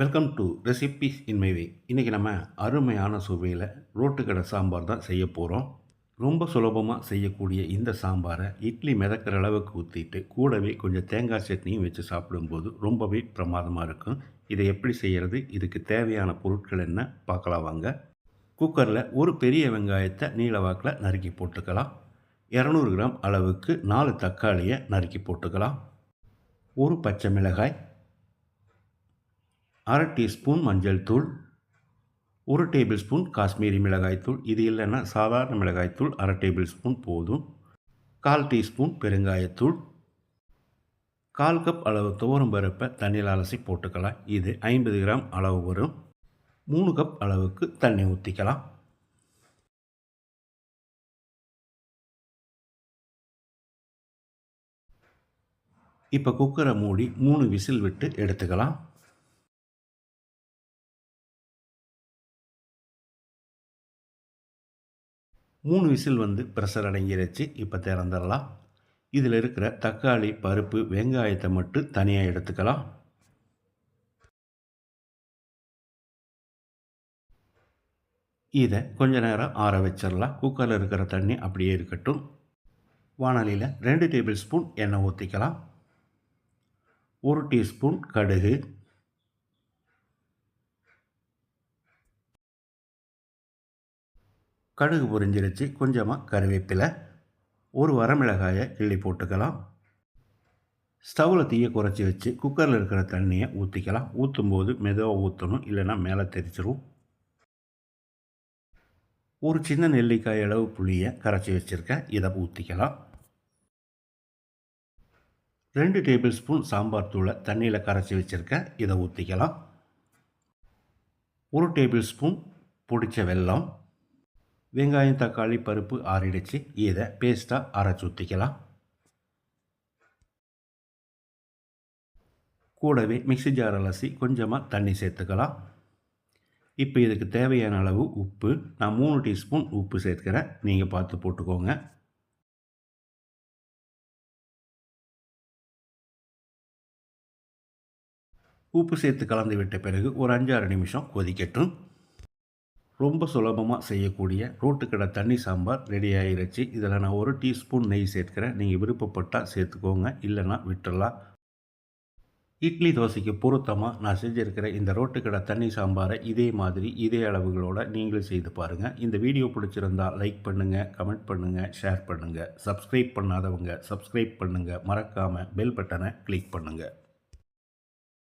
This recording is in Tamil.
Welcome to recipes in my way இன்றைக்கி நம்ம அருமையான சுவையில் ரோட்டுக்கடை சாம்பார் தான் செய்ய போகிறோம் ரொம்ப சுலபமாக செய்யக்கூடிய இந்த சாம்பாரை இட்லி மிதக்கிற அளவுக்கு ஊற்றிட்டு கூடவே கொஞ்சம் தேங்காய் சட்னியும் வச்சு சாப்பிடும்போது ரொம்பவே பிரமாதமாக இருக்கும். இதை எப்படி செய்கிறது இதுக்கு தேவையான பொருட்கள் என்ன? பார்க்கலாம் வாங்க. குக்கரில் ஒரு பெரிய வெங்காயத்தை நீளவாக்கில் நறுக்கி போட்டுக்கலாம். இரநூறு கிராம் அளவுக்கு நாலு தக்காளியை நறுக்கி போட்டுக்கலாம். ஒரு பச்சை மிளகாய் அரை டீஸ்பூன் மஞ்சள் தூள் ஒரு டேபிள் ஸ்பூன் காஷ்மீரி மிளகாய்த்தூள் இது இல்லைன்னா சாதாரண மிளகாய்த்தூள் அரை டேபிள் ஸ்பூன் போதும். கால் டீஸ்பூன் பெருங்காயத்தூள் கால் கப் அளவு துவரம் பருப்பை தண்ணியில் அலசி போட்டுக்கலாம். இது ஐம்பது கிராம் அளவு வரும். மூணு கப் அளவுக்கு தண்ணி ஊற்றிக்கலாம் இப்போ குக்கரை மூடி மூணு விசில் விட்டு எடுத்துக்கலாம். மூணு விசில் வந்து ப்ரெஷர் அடங்கிருச்சு இப்போ திறந்துடலாம். இதில் இருக்கிற தக்காளி பருப்பு வெங்காயத்தை மட்டும் தனியாக எடுத்துக்கலாம். இதை கொஞ்ச நேரம் ஆற வச்சிடலாம். குக்கரில் இருக்கிற தண்ணி அப்படியே இருக்கட்டும். வானலியில் ரெண்டு டேபிள் ஸ்பூன் எண்ணெய் ஊற்றிக்கலாம் ஒரு டீஸ்பூன் கடுகு கடுகு பொரிஞ்சிருச்சு கொஞ்சமாக கருவேப்பிலை ஒரு வரமிளகாயை கிள்ளி போட்டுக்கலாம். ஸ்டவ்வில் தீயை குறைச்சி வச்சு குக்கரில் இருக்கிற தண்ணியை ஊற்றிக்கலாம் ஊற்றும்போது மெதுவாக ஊற்றணும் இல்லைன்னா மேலே தெரிச்சிரும். ஒரு சின்ன நெல்லிக்காய் அளவு புளியை கரைச்சி வச்சுருக்கேன். இதை ஊற்றிக்கலாம் ரெண்டு டேபிள் ஸ்பூன் சாம்பார் தூளை தண்ணியில் கரைச்சி வச்சுருக்கேன். இதை ஊற்றிக்கலாம் ஒரு டேபிள் ஸ்பூன் பிடிச்ச வெல்லம். வெங்காயம் தக்காளி பருப்பு ஆறிடுச்சு. இதை பேஸ்ட்டாக அரைச்சி ஊற்றிக்கலாம் கூடவே மிக்சி ஜார் அலசி கொஞ்சமாக தண்ணி சேர்த்துக்கலாம். இப்போ இதுக்கு தேவையான அளவு உப்பு. நான் மூணு டீஸ்பூன் உப்பு சேர்த்துக்கிறேன். நீங்கள் பார்த்து போட்டுக்கோங்க. உப்பு சேர்த்து கலந்து விட்ட பிறகு ஒரு அஞ்சாறு நிமிஷம் கொதிக்கட்டும். ரொம்ப சுலபமாக செய்யக்கூடிய ரோட்டுக்கடை தண்ணி சாம்பார் ரெடி ஆகிருச்சு இதில் நான் ஒரு டீஸ்பூன் நெய் சேர்க்கிறேன். நீங்கள் விருப்பப்பட்டால் சேர்த்துக்கோங்க. இல்லைன்னா விட்டுடலாம் இட்லி தோசைக்கு பொருத்தமாக நான் செஞ்சுருக்கிற இந்த ரோட்டுக்கடை தண்ணி சாம்பாரை இதே மாதிரி இதே அளவுகளோடு நீங்களும் செய்து பாருங்கள் இந்த வீடியோ பிடிச்சிருந்தால் லைக் பண்ணுங்கள் கமெண்ட் பண்ணுங்கள் ஷேர் பண்ணுங்கள் சப்ஸ்கிரைப் பண்ணாதவங்க சப்ஸ்கிரைப் பண்ணுங்கள் மறக்காமல் பெல் பட்டனை கிளிக் பண்ணுங்கள்